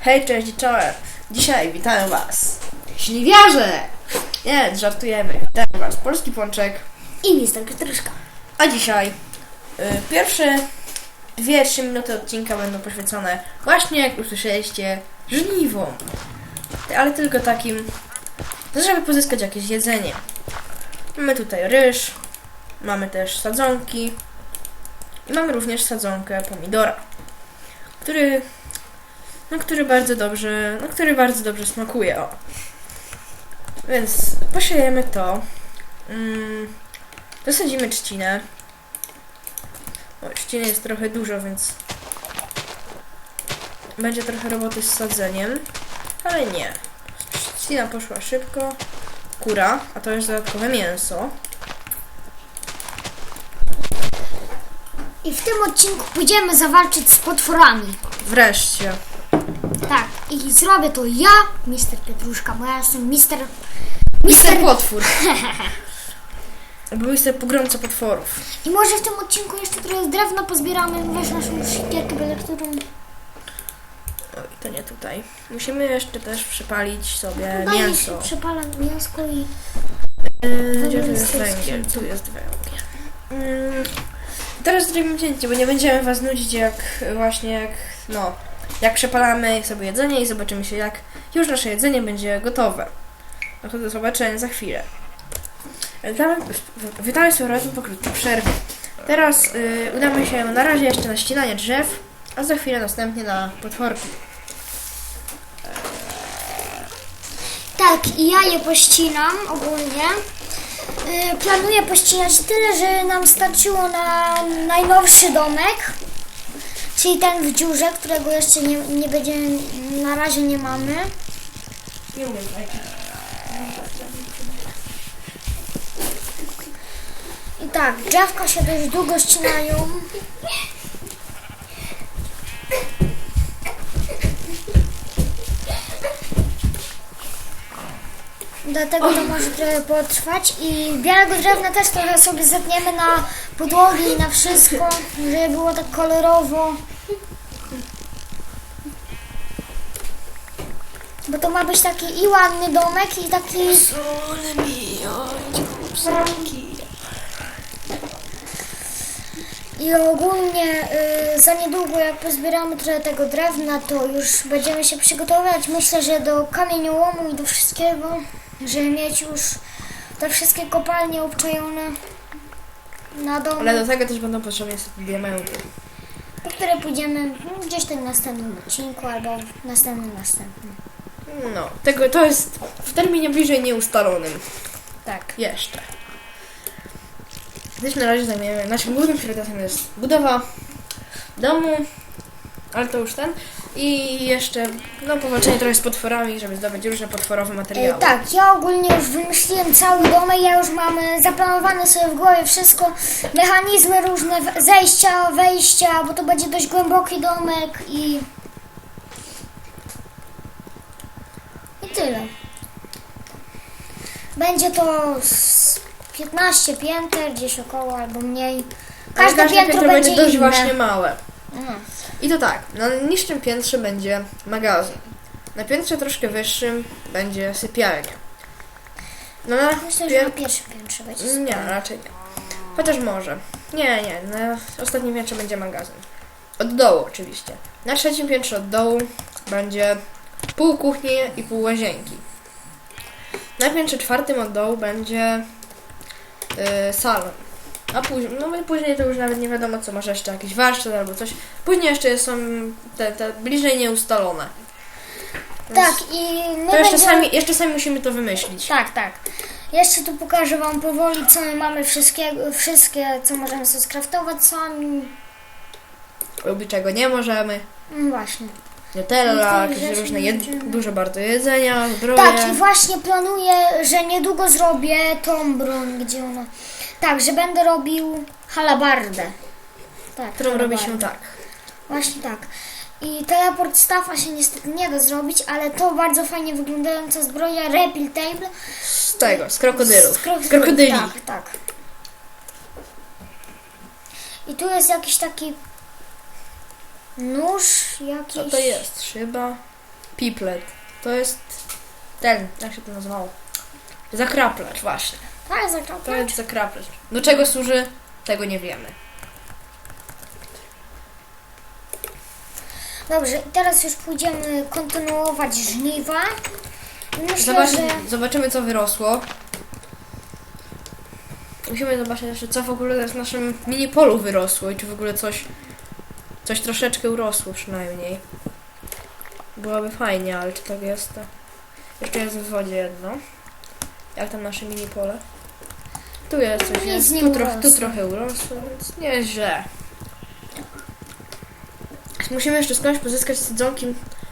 Hej, cześć czołem. Dzisiaj witam was. Śliwiarze! Nie, żartujemy. Witam was. Polski Pączek. I mister Pietruszka. A dzisiaj y, pierwsze 2-3 minuty odcinka będą poświęcone właśnie, jak usłyszeliście, żniwom. Ale tylko takim, żeby pozyskać jakieś jedzenie. Mamy tutaj ryż, mamy też sadzonki i mamy również sadzonkę pomidora, który, no, który bardzo dobrze, no, który bardzo dobrze smakuje. O. Więc posiejemy to. Mm, Dosadzimy trzcinę. O, trzciny jest trochę dużo, więc będzie trochę roboty z sadzeniem, ale nie. Trzcina poszła szybko. Kura, a to jest dodatkowe mięso. I w tym odcinku pójdziemy zawalczyć z potworami. Wreszcie. I zrobię to ja, mister Pietruszka, bo ja jestem mister... Mister Potwór. Był jestem pogromca potworów. I może w tym odcinku jeszcze trochę drewna pozbieramy, weź naszą siekierkę, byle którą... Oj, to nie tutaj. Musimy jeszcze też przypalić sobie Daj mięso. się przepala mięsko i... Yy, Gdzie tu jest węgiel? Tu jest węgiel. Teraz zrobimy cięcie, bo nie będziemy was nudzić jak właśnie jak, no, jak przepalamy sobie jedzenie i zobaczymy się jak już nasze jedzenie będzie gotowe. No to do zobaczenia za chwilę. Witamy, witamy z powrotem po krótkiej przerwie. Teraz y, udamy się na razie jeszcze na ścinanie drzew, a za chwilę następnie na potworki. Tak, i ja je pościnam ogólnie. Yy, planuję pościnać tyle, że nam starczyło na najnowszy domek. Czyli ten w dziurze, którego jeszcze nie, nie będziemy, na razie nie mamy. Nie umiem I tak, drzewka się dość długo ścinają. Dlatego to może trochę potrwać i białego drewna też trochę sobie zetniemy na podłogi i na wszystko, żeby było tak kolorowo. Bo to ma być taki i ładny domek i taki I ogólnie y, za niedługo jak pozbieramy trochę tego drewna, to już będziemy się przygotowywać. Myślę, że do kamieniołomu i do wszystkiego, żeby mieć już te wszystkie kopalnie obczajone na dom, Ale do tego też będą potrzebne diamenty. po które pójdziemy no, gdzieś ten następnym odcinku albo w następnym następnym. No, tego to jest w terminie bliżej nieustalonym. Tak. Jeszcze. Też na razie zajmiemy. Naszym głównym priorytetem jest budowa domu, ale to już ten. I jeszcze no, powalczenie trochę z potworami, żeby zdobyć różne potworowe E, materiały. tak, ja ogólnie już wymyśliłem cały domek, ja już mam e, zaplanowane sobie w głowie wszystko, mechanizmy różne, w- zejścia, wejścia, bo to będzie dość głęboki domek i... I tyle. Będzie to z 15 pięter, gdzieś około albo mniej. Ale Każde piętro będzie dość inne. właśnie małe. I to tak, na niższym piętrze będzie magazyn. Na piętrze troszkę wyższym będzie sypialnia. No na Myślę, pię- że na pierwszym piętrze będzie Nie, sypialnia. raczej nie. Chociaż może. Nie, nie, na ostatnim piętrze będzie magazyn. Od dołu oczywiście. Na trzecim piętrze od dołu będzie pół kuchni i pół łazienki. Na piętrze czwartym od dołu będzie yy, salon. A później, no i później to już nawet nie wiadomo co, może jeszcze jakiś warsztat albo coś. Później jeszcze są te, te bliżej nieustalone. Więc Tak, i my To jeszcze będziemy... sami, jeszcze sami musimy to wymyślić. Tak, tak. Jeszcze tu pokażę Wam powoli, co my mamy wszystkiego, wszystkie, co możemy sobie skraftować sami. Lubi czego nie możemy. No właśnie. Nutella, Niektórych jakieś rzeczy różne, nie jed... będziemy. dużo bardzo jedzenia, zdrowie. Tak, i właśnie planuję, że niedługo zrobię tą broń, gdzie ona... Tak, że będę robił halabardę. Tak, którą robi się halabardę. tak. Właśnie tak. I teleport staffa się niestety nie da zrobić, ale to bardzo fajnie wyglądająca zbroja Repel Table. Z tego, z krokodylów. Z, krok- Z krokodyli. Tak, tak. I tu jest jakiś taki Nóż jakiś. Co to jest? Szyba? Piplet. To jest ten, jak się to nazywało? Zakraplacz, właśnie. To jest zakraplacz. Do czego służy? Tego nie wiemy. Dobrze, i teraz już pójdziemy kontynuować żniwa. Myślę, Zobacz, że Zobaczymy, co wyrosło. Musimy zobaczyć jeszcze, co w ogóle z naszym mini polu wyrosło i czy w ogóle coś, coś troszeczkę urosło przynajmniej. Byłoby fajnie, ale czy tak jest? To... Jeszcze jest w wodzie jedno. Jak tam nasze mini pole? Tu jest coś, Nic jest. nie Tu, trochę, tu urosło. trochę urosło, więc nie jest źle. Musimy jeszcze skądś pozyskać sadzonki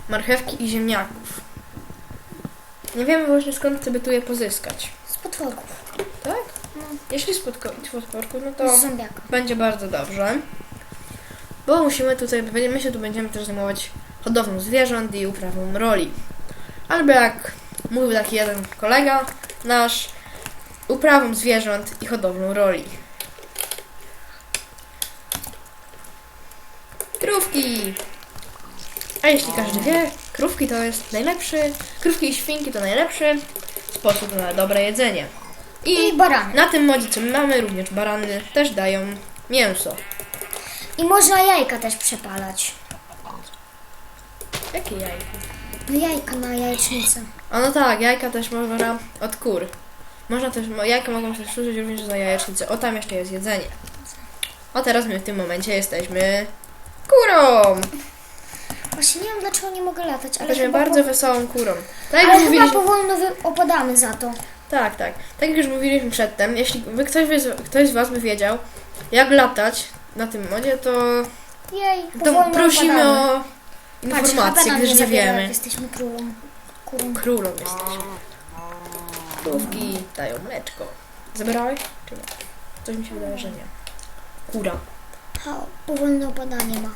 marchewki i ziemniaków. Nie wiemy właśnie skąd sobie tu je pozyskać. z potworków. Tak? No. Jeśli z podporku, no to Z zombiaka. będzie bardzo dobrze. Bo musimy tutaj, my się tu będziemy też zajmować hodowlą zwierząt i uprawą roli. Albo jak mówił taki jeden kolega nasz, uprawą zwierząt i hodowlą roli. Krówki! A jeśli każdy wie, krówki to jest najlepszy, krówki i świnki to najlepszy sposób na dobre jedzenie. I barany. Na tym modzie, co my mamy, również barany też dają mięso. I można jajka też przepalać. Jakie jajka? No jajka na jajecznicę. A no tak, jajka też można od kur. Można też, jajka mogą też służyć również za jajecznicę. O, tam jeszcze jest jedzenie. O, teraz my w tym momencie jesteśmy kurą. Właśnie nie wiem dlaczego nie mogę latać, ale Jesteśmy chyba, bardzo po... wesołą kurą. Tak jak ale chyba mówiliśmy, powolno wy... opadamy za to. tak, tak. Tak jak już mówiliśmy przedtem, jeśli by ktoś, wy- ktoś z Was by wiedział, jak latać na tym modzie, to, Jej, to powolno prosimy opadamy. o Patrz, informacje, chyba nam gdyż nie zabiera, jak wiemy. Jesteśmy królą. Kurą. Królą jesteśmy. Krówki dają mleczko. Zabierałeś? Czy nie? Coś mi się wydaje, że nie. Kura. Ha, powolne opadanie ma.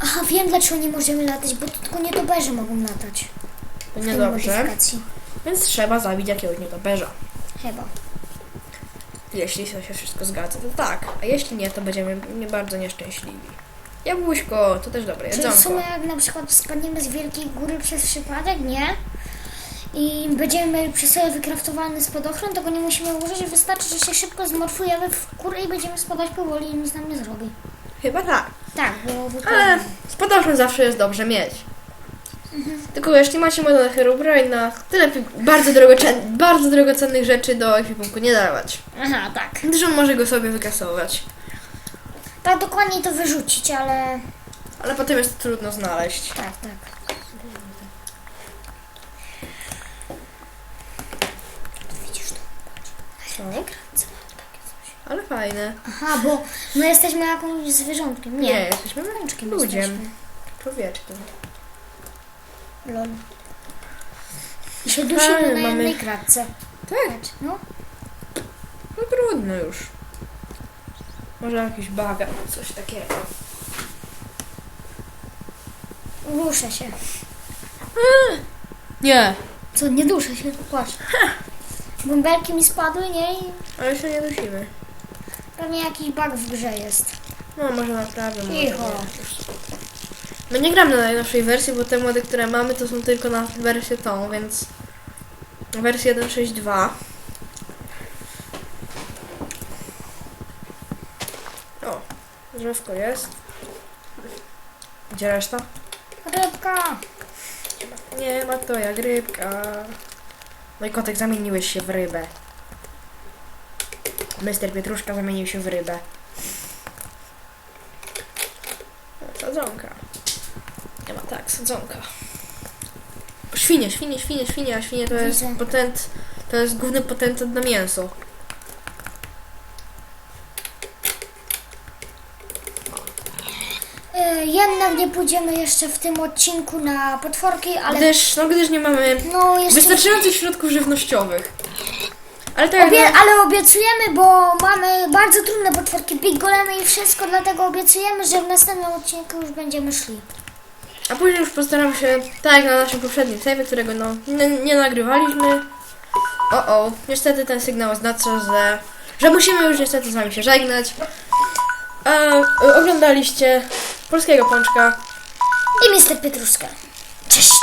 Aha, wiem dlaczego nie możemy latać, bo to tylko nietoperze mogą latać. To w tej niedobrze. modyfikacji. Więc trzeba zabić jakiegoś nietoperza. Chyba. Jeśli to się wszystko zgadza, to tak. A jeśli nie, to będziemy nie bardzo nieszczęśliwi. Jabłuśko, to też dobre Czyli w jedzonko. sumie jak na przykład spadniemy z wielkiej góry przez przypadek, nie? I będziemy mieli przy sobie wykraftowany spadochron, to go nie musimy użyć, wystarczy, że się szybko zmorfujemy w górę i będziemy spadać powoli i nic nam nie zrobi. Chyba tak. Tak, bo Ale spadochron zawsze jest dobrze mieć. Tylko jeśli macie modę na Herobrine, to lepiej bardzo, drogoce- bardzo drogocennych rzeczy do ekwipunku nie dawać. Aha, tak. Gdyż on może go sobie wykasować. Tak dokładniej to wyrzucić, ale... Ale potem jest trudno znaleźć. Tak, tak. Widzisz to? Co? Ale fajne. Aha, bo my jesteśmy jakimś zwierzątkiem. Nie, Nie, jesteśmy rączkiem ludziem. Człowieczkiem. Lol. I się dusimy Ale na mamy- jednej kratce. Tak, Patrz, no. no trudno już. Może jakiś baga, coś takiego. Duszę się. Nie, Co, nie duszę się? Patrz. Bąbelki mi spadły, nie? I ale się nie dusimy. pewnie jakiś bug w grze jest. No może naprawdę. może Cicho. nie. My nie gramy na najnowszej wersji, bo te mody, które mamy, to są tylko na wersję tą, więc wersję 1.6.2. O, drzewko jest. Gdzie reszta? Rybka! Nie ma to jak rybka. Mój kotek zamieniłeś się w rybę. Mister Pietruszka zamienił się w rybę. Sadzonka. Nie ma tak, sadzonka. Świnie, świnie, świnie, świnie, a świnie to jest Widzę. potent, to jest główny potentat na mięso. Jednak nie pójdziemy jeszcze w tym odcinku na potworki, ale... Gdyż, no gdyż nie mamy No, jeszcze... wystarczających środków żywnościowych. Ale tak Obie, ale obiecujemy, bo mamy bardzo trudne potworki, big golemy i wszystko, dlatego obiecujemy, że w następnym odcinku już będziemy szli. A później już postaram się, tak jak na naszym poprzednim save, którego no nie, nie nagrywaliśmy. O o, niestety ten sygnał oznacza, że, że musimy już niestety z wami się żegnać. A e, oglądaliście polskiego pączka i Mister Pietruszka. Cześć!